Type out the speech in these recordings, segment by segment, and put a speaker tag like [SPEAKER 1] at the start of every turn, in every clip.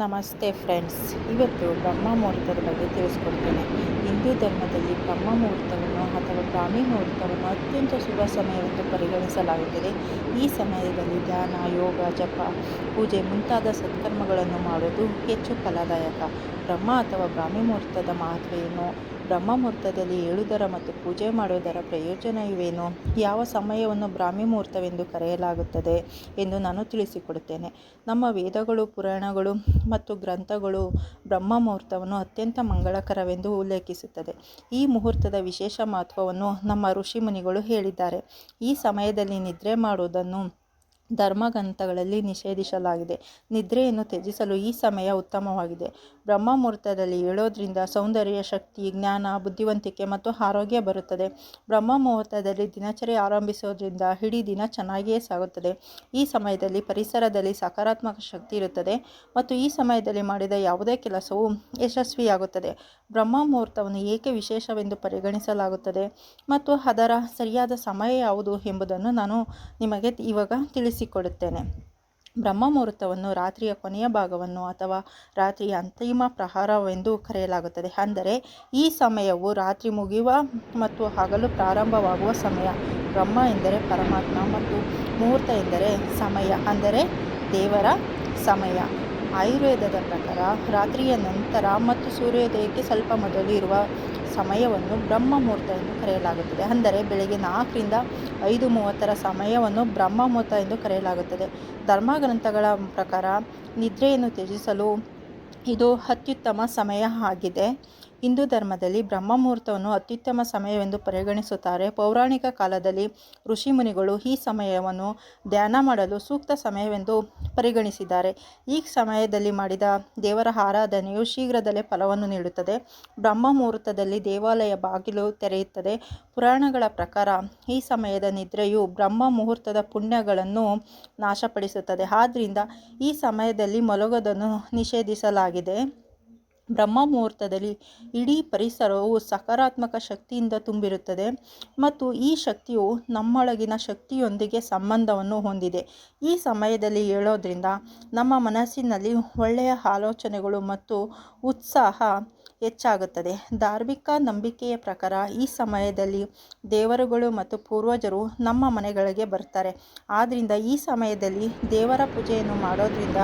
[SPEAKER 1] ನಮಸ್ತೆ ಫ್ರೆಂಡ್ಸ್. ಇವತ್ತು ಬ್ರಹ್ಮ ಮುಹೂರ್ತದ ಬಗ್ಗೆ ತಿಳಿಸ್ಕೊಡ್ತೇನೆ. ಹಿಂದೂ ಧರ್ಮದಲ್ಲಿ ಬ್ರಹ್ಮ ಮುಹೂರ್ತವನ್ನು ಅಥವಾ ಬ್ರಾಹ್ಮಿ ಮುಹೂರ್ತವನ್ನು ಅತ್ಯಂತ ಶುಭ ಸಮಯವೆಂದು ಪರಿಗಣಿಸಲಾಗುತ್ತದೆ. ಈ ಸಮಯದಲ್ಲಿ ಧ್ಯಾನ, ಯೋಗ, ಜಪ, ಪೂಜೆ ಮುಂತಾದ ಸತ್ಕರ್ಮಗಳನ್ನು ಮಾಡುವುದು ಹೆಚ್ಚು ಫಲದಾಯಕ. ಬ್ರಹ್ಮ ಅಥವಾ ಬ್ರಾಹ್ಮಿ ಮುಹೂರ್ತದ ಮಹತ್ವ ಏನು? ಬ್ರಹ್ಮ ಮುಹೂರ್ತದಲ್ಲಿ ಏಳುವುದರ ಮತ್ತು ಪೂಜೆ ಮಾಡುವುದರ ಪ್ರಯೋಜನ ಇವೇನು? ಯಾವ ಸಮಯವನ್ನು ಬ್ರಾಹ್ಮಿ ಮುಹೂರ್ತವೆಂದು ಕರೆಯಲಾಗುತ್ತದೆ ಎಂದು ನಾನು ತಿಳಿಸಿಕೊಡುತ್ತೇನೆ. ನಮ್ಮ ವೇದಗಳು, ಪುರಾಣಗಳು ಮತ್ತು ಗ್ರಂಥಗಳು ಬ್ರಹ್ಮ ಮುಹೂರ್ತವನ್ನು ಅತ್ಯಂತ ಮಂಗಳಕರವೆಂದು ಉಲ್ಲೇಖಿಸುತ್ತದೆ. ಈ ಮುಹೂರ್ತದ ವಿಶೇಷ ಮಹತ್ವವನ್ನು ನಮ್ಮ ಋಷಿಮುನಿಗಳು ಹೇಳಿದ್ದಾರೆ. ಈ ಸಮಯದಲ್ಲಿ ನಿದ್ರೆ ಮಾಡುವುದನ್ನು ಧರ್ಮಗ್ರಂಥಗಳಲ್ಲಿ ನಿಷೇಧಿಸಲಾಗಿದೆ. ನಿದ್ರೆಯನ್ನು ತ್ಯಜಿಸಲು ಈ ಸಮಯ ಉತ್ತಮವಾಗಿದೆ. ಬ್ರಹ್ಮ ಮುಹೂರ್ತದಲ್ಲಿ ಏಳೋದ್ರಿಂದ ಸೌಂದರ್ಯ, ಶಕ್ತಿ, ಜ್ಞಾನ, ಬುದ್ಧಿವಂತಿಕೆ ಮತ್ತು ಆರೋಗ್ಯ ಬರುತ್ತದೆ. ಬ್ರಹ್ಮ ಮುಹೂರ್ತದಲ್ಲಿ ದಿನಚರಿ ಆರಂಭಿಸೋದ್ರಿಂದ ಇಡೀ ದಿನ ಚೆನ್ನಾಗಿಯೇ ಸಾಗುತ್ತದೆ. ಈ ಸಮಯದಲ್ಲಿ ಪರಿಸರದಲ್ಲಿ ಸಕಾರಾತ್ಮಕ ಶಕ್ತಿ ಇರುತ್ತದೆ ಮತ್ತು ಈ ಸಮಯದಲ್ಲಿ ಮಾಡಿದ ಯಾವುದೇ ಕೆಲಸವು ಯಶಸ್ವಿಯಾಗುತ್ತದೆ. ಬ್ರಹ್ಮ ಮುಹೂರ್ತವನ್ನು ಏಕೆ ವಿಶೇಷವೆಂದು ಪರಿಗಣಿಸಲಾಗುತ್ತದೆ ಮತ್ತು ಅದರ ಸರಿಯಾದ ಸಮಯ ಯಾವುದು ಎಂಬುದನ್ನು ನಾನು ನಿಮಗೆ ಇವಾಗ ತಿಳಿಸಿಕೊಡುತ್ತೇನೆ ಬ್ರಹ್ಮ ಮುಹೂರ್ತವನ್ನು ರಾತ್ರಿಯ ಕೊನೆಯ ಭಾಗವನ್ನು ಅಥವಾ ರಾತ್ರಿಯ ಅಂತಿಮ ಪ್ರಹಾರವೆಂದು ಕರೆಯಲಾಗುತ್ತದೆ. ಅಂದರೆ, ಈ ಸಮಯವು ರಾತ್ರಿ ಮುಗಿಯುವ ಮತ್ತು ಹಗಲು ಪ್ರಾರಂಭವಾಗುವ ಸಮಯ. ಬ್ರಹ್ಮ ಎಂದರೆ ಪರಮಾತ್ಮ ಮತ್ತು ಮುಹೂರ್ತ ಎಂದರೆ ಸಮಯ. ಅಂದರೆ, ದೇವರ ಸಮಯ. ಆಯುರ್ವೇದದ ಪ್ರಕಾರ ರಾತ್ರಿಯ ನಂತರ ಮತ್ತು ಸೂರ್ಯೋದಯಕ್ಕೆ ಸ್ವಲ್ಪ ಮೊದಲು ಇರುವ ಸಮಯವನ್ನು ಬ್ರಹ್ಮ ಮುಹೂರ್ತ ಎಂದು ಕರೆಯಲಾಗುತ್ತದೆ. ಅಂದರೆ ಬೆಳಗ್ಗೆ ನಾಲ್ಕರಿಂದ ಐದು ಮೂವತ್ತರ ಸಮಯವನ್ನು ಬ್ರಹ್ಮ ಮುಹೂರ್ತ ಎಂದು ಕರೆಯಲಾಗುತ್ತದೆ. ಧರ್ಮಗ್ರಂಥಗಳ ಪ್ರಕಾರ ನಿದ್ರೆಯನ್ನು ತ್ಯಜಿಸಲು ಇದು ಅತ್ಯುತ್ತಮ ಸಮಯ ಆಗಿದೆ. ಹಿಂದೂ ಧರ್ಮದಲ್ಲಿ ಬ್ರಹ್ಮ ಮುಹೂರ್ತವನ್ನು ಅತ್ಯುತ್ತಮ ಸಮಯವೆಂದು ಪರಿಗಣಿಸುತ್ತಾರೆ. ಪೌರಾಣಿಕ ಕಾಲದಲ್ಲಿ ಋಷಿ ಮುನಿಗಳು ಈ ಸಮಯವನ್ನು ಧ್ಯಾನ ಮಾಡಲು ಸೂಕ್ತ ಸಮಯವೆಂದು ಪರಿಗಣಿಸಿದ್ದಾರೆ. ಈ ಸಮಯದಲ್ಲಿ ಮಾಡಿದ ದೇವರ ಆರಾಧನೆಯು ಶೀಘ್ರದಲ್ಲೇ ಫಲವನ್ನು ನೀಡುತ್ತದೆ. ಬ್ರಹ್ಮ ಮುಹೂರ್ತದಲ್ಲಿ ದೇವಾಲಯ ಬಾಗಿಲು ತೆರೆಯುತ್ತದೆ. ಪುರಾಣಗಳ ಪ್ರಕಾರ ಈ ಸಮಯದ ನಿದ್ರೆಯು ಬ್ರಹ್ಮ ಮುಹೂರ್ತದ ಪುಣ್ಯಗಳನ್ನು ನಾಶಪಡಿಸುತ್ತದೆ. ಆದ್ದರಿಂದ ಈ ಸಮಯದಲ್ಲಿ ಮಲಗೋದನ್ನು ನಿಷೇಧಿಸಲಾಗಿದೆ. ಬ್ರಹ್ಮ ಮುಹೂರ್ತದಲ್ಲಿ ಇಡೀ ಪರಿಸರವು ಸಕಾರಾತ್ಮಕ ಶಕ್ತಿಯಿಂದ ತುಂಬಿರುತ್ತದೆ ಮತ್ತು ಈ ಶಕ್ತಿಯು ನಮ್ಮೊಳಗಿನ ಶಕ್ತಿಯೊಂದಿಗೆ ಸಂಬಂಧವನ್ನು ಹೊಂದಿದೆ. ಈ ಸಮಯದಲ್ಲಿ ಹೇಳೋದ್ರಿಂದ ನಮ್ಮ ಮನಸ್ಸಿನಲ್ಲಿ ಒಳ್ಳೆಯ ಆಲೋಚನೆಗಳು ಮತ್ತು ಉತ್ಸಾಹ ಹೆಚ್ಚಾಗುತ್ತದೆ. ಧಾರ್ಮಿಕ ನಂಬಿಕೆಯ ಪ್ರಕಾರ ಈ ಸಮಯದಲ್ಲಿ ದೇವರುಗಳು ಮತ್ತು ಪೂರ್ವಜರು ನಮ್ಮ ಮನೆಗಳಿಗೆ ಬರ್ತಾರೆ. ಆದ್ದರಿಂದ ಈ ಸಮಯದಲ್ಲಿ ದೇವರ ಪೂಜೆಯನ್ನು ಮಾಡೋದ್ರಿಂದ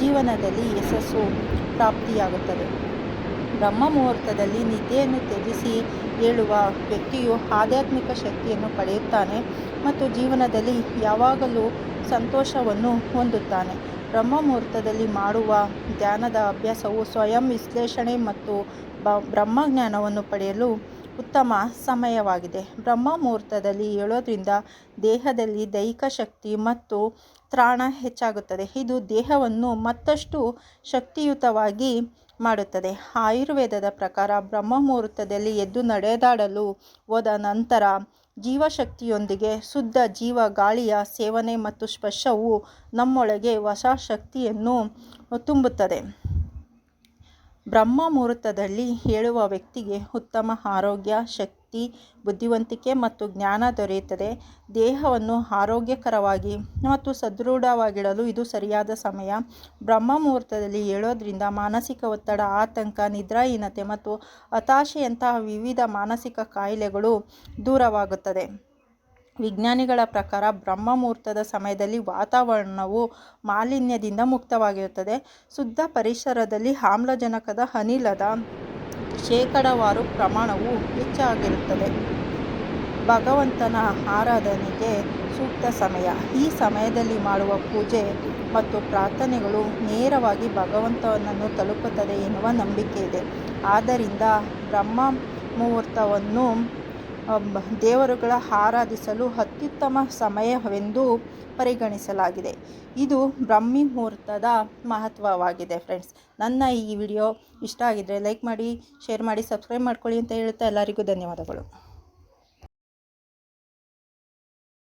[SPEAKER 1] ಜೀವನದಲ್ಲಿ ಯಶಸ್ಸು ಪ್ರಾಪ್ತಿಯಾಗುತ್ತದೆ. ಬ್ರಹ್ಮ ಮುಹೂರ್ತದಲ್ಲಿ ನಿದ್ದೆಯನ್ನು ತ್ಯಜಿಸಿ ಏಳುವ ವ್ಯಕ್ತಿಯು ಆಧ್ಯಾತ್ಮಿಕ ಶಕ್ತಿಯನ್ನು ಪಡೆಯುತ್ತಾನೆ ಮತ್ತು ಜೀವನದಲ್ಲಿ ಯಾವಾಗಲೂ ಸಂತೋಷವನ್ನು ಹೊಂದುತ್ತಾನೆ. ಬ್ರಹ್ಮ ಮುಹೂರ್ತದಲ್ಲಿ ಮಾಡುವ ಧ್ಯಾನದ ಅಭ್ಯಾಸವು ಸ್ವಯಂ ವಿಶ್ಲೇಷಣೆ ಮತ್ತು ಬ್ರಹ್ಮಜ್ಞಾನವನ್ನು ಪಡೆಯಲು ಉತ್ತಮ ಸಮಯವಾಗಿದೆ. ಬ್ರಹ್ಮ ಮುಹೂರ್ತದಲ್ಲಿ ಏಳೋದ್ರಿಂದ ದೇಹದಲ್ಲಿ ದೈಹಿಕ ಶಕ್ತಿ ಮತ್ತು ತ್ರಾಣ ಹೆಚ್ಚಾಗುತ್ತದೆ. ಇದು ದೇಹವನ್ನು ಮತ್ತಷ್ಟು ಶಕ್ತಿಯುತವಾಗಿ ಮಾಡುತ್ತದೆ. ಆಯುರ್ವೇದದ ಪ್ರಕಾರ ಬ್ರಹ್ಮ ಮುಹೂರ್ತದಲ್ಲಿ ಎದ್ದು ನಡೆದಾಡಲು ಹೋದ ನಂತರ ಜೀವಶಕ್ತಿಯೊಂದಿಗೆ ಶುದ್ಧ ಜೀವ ಗಾಳಿಯ ಸೇವನೆ ಮತ್ತು ಸ್ಪರ್ಶವು ನಮ್ಮೊಳಗೆ ಹೊಸ ಶಕ್ತಿಯನ್ನು ತುಂಬುತ್ತದೆ. ಬ್ರಹ್ಮ ಮುಹೂರ್ತದಲ್ಲಿ ಹೇಳುವ ವ್ಯಕ್ತಿಗೆ ಉತ್ತಮ ಆರೋಗ್ಯ, ಶಕ್ತಿ, ಬುದ್ಧಿವಂತಿಕೆ ಮತ್ತು ಜ್ಞಾನ ದೊರೆಯುತ್ತದೆ. ದೇಹವನ್ನು ಆರೋಗ್ಯಕರವಾಗಿ ಮತ್ತು ಸದೃಢವಾಗಿಡಲು ಇದು ಸರಿಯಾದ ಸಮಯ. ಬ್ರಹ್ಮ ಮುಹೂರ್ತದಲ್ಲಿ ಹೇಳೋದ್ರಿಂದ ಮಾನಸಿಕ ಒತ್ತಡ, ಆತಂಕ, ನಿದ್ರಾಹೀನತೆ ಮತ್ತು ಹತಾಶೆಯಂತಹ ವಿವಿಧ ಮಾನಸಿಕ ಕಾಯಿಲೆಗಳು ದೂರವಾಗುತ್ತದೆ. ವಿಜ್ಞಾನಿಗಳ ಪ್ರಕಾರ ಬ್ರಹ್ಮ ಮುಹೂರ್ತದ ಸಮಯದಲ್ಲಿ ವಾತಾವರಣವು ಮಾಲಿನ್ಯದಿಂದ ಮುಕ್ತವಾಗಿರುತ್ತದೆ. ಶುದ್ಧ ಪರಿಸರದಲ್ಲಿ ಆಮ್ಲಜನಕದ ಅನಿಲದ ಶೇಕಡವಾರು ಪ್ರಮಾಣವು ಹೆಚ್ಚಾಗಿರುತ್ತದೆ. ಭಗವಂತನ ಆರಾಧನೆಗೆ ಸೂಕ್ತ ಸಮಯ. ಈ ಸಮಯದಲ್ಲಿ ಮಾಡುವ ಪೂಜೆ ಮತ್ತು ಪ್ರಾರ್ಥನೆಗಳು ನೇರವಾಗಿ ಭಗವಂತನನ್ನು ತಲುಪುತ್ತದೆ ಎನ್ನುವ ನಂಬಿಕೆ ಇದೆ. ಆದ್ದರಿಂದ ಬ್ರಹ್ಮ ಮುಹೂರ್ತವನ್ನು ದೇವರುಗಳ ಆರಾಧಿಸಲು ಅತ್ಯುತ್ತಮ ಸಮಯವೆಂದು ಪರಿಗಣಿಸಲಾಗಿದೆ. ಇದು ಬ್ರಹ್ಮಿ ಮುಹೂರ್ತದ ಮಹತ್ವವಾಗಿದೆ ಫ್ರೆಂಡ್ಸ್. ನನ್ನ ಈ ವಿಡಿಯೋ ಇಷ್ಟ ಆಗಿದ್ದರೆ ಲೈಕ್ ಮಾಡಿ, ಶೇರ್ ಮಾಡಿ, ಸಬ್ಸ್ಕ್ರೈಬ್ ಮಾಡ್ಕೊಳ್ಳಿ ಅಂತ ಹೇಳ್ತಾ ಎಲ್ಲರಿಗೂ ಧನ್ಯವಾದಗಳು.